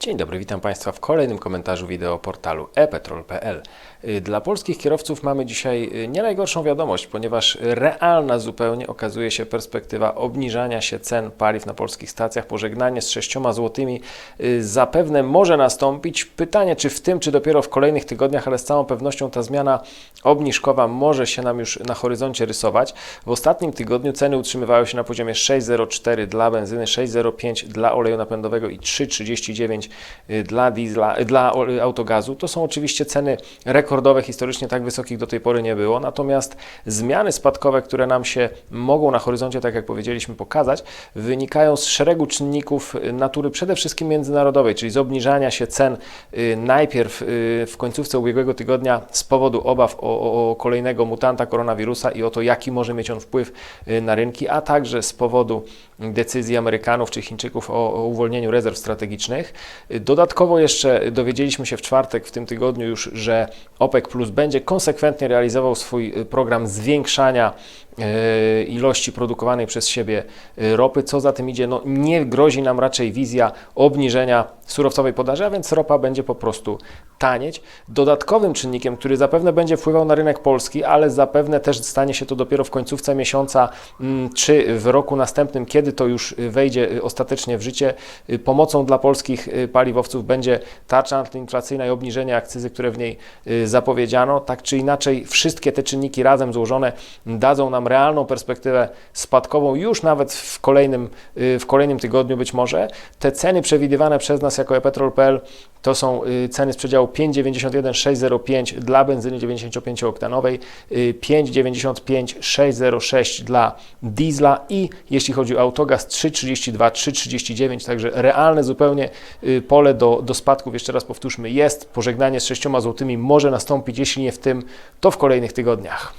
Dzień dobry, witam Państwa w kolejnym komentarzu wideo portalu epetrol.pl. Y, Dla polskich kierowców mamy dzisiaj y, nie najgorszą wiadomość, ponieważ realna zupełnie okazuje się perspektywa obniżania się cen paliw na polskich stacjach. Pożegnanie z 6 złotymi y, zapewne może nastąpić. Pytanie, czy w tym, czy dopiero w kolejnych tygodniach, ale z całą pewnością ta zmiana obniżkowa może się nam już na horyzoncie rysować. W ostatnim tygodniu ceny utrzymywały się na poziomie 6,04 dla benzyny, 6,05 dla oleju napędowego i 3,39 y, dla diesla, y, dla ole- autogazu. To są oczywiście ceny rekordowe, historycznie tak wysokich do tej pory nie było. Natomiast zmiany spadkowe, które nam się mogą na horyzoncie, tak jak powiedzieliśmy, pokazać, wynikają z szeregu czynników y, natury przede wszystkim międzynarodowej, czyli z obniżania się cen y, najpierw y, w końcówce ubiegłego tygodnia z powodu obaw o, o, kolejnego mutanta koronawirusa i o to, jaki może mieć on wpływ y, na rynki, a także z powodu decyzji Amerykanów czy Chińczyków o, o uwolnieniu rezerw strategicznych. Dodatkowo jeszcze dowiedzieliśmy się w czwartek w tym tygodniu już, że OPEC Plus będzie konsekwentnie realizował swój y, program zwiększania ilości produkowanej przez siebie e, ropy. Co za tym idzie, no nie grozi nam raczej wizja obniżenia surowcowej podaży, a więc ropa będzie po prostu tanieć. Dodatkowym czynnikiem, który zapewne będzie wpływał na rynek polski, ale zapewne też stanie się to dopiero w końcówce miesiąca mm, czy w roku następnym, kiedy to już wejdzie y, ostatecznie w życie, y, pomocą dla polskich y, paliwowców będzie tarcza antyinflacyjna i obniżenie akcyzy, które w niej zapowiedziano. Tak czy inaczej, wszystkie te czynniki razem złożone dadzą nam realną perspektywę spadkową już nawet w kolejnym, y, w kolejnym tygodniu być może. Te ceny przewidywane przez nas jako epetrol.pl to są y, ceny z przedziału 5,91 605 dla benzyny 95-oktanowej, y, 5,95 606 dla diesla i jeśli chodzi o autogaz 3,32 3,39, także realne zupełnie y, pole do, do spadków, jeszcze raz powtórzmy, jest. Pożegnanie z 6 złotymi może nastąpić, jeśli nie w tym, to w kolejnych tygodniach.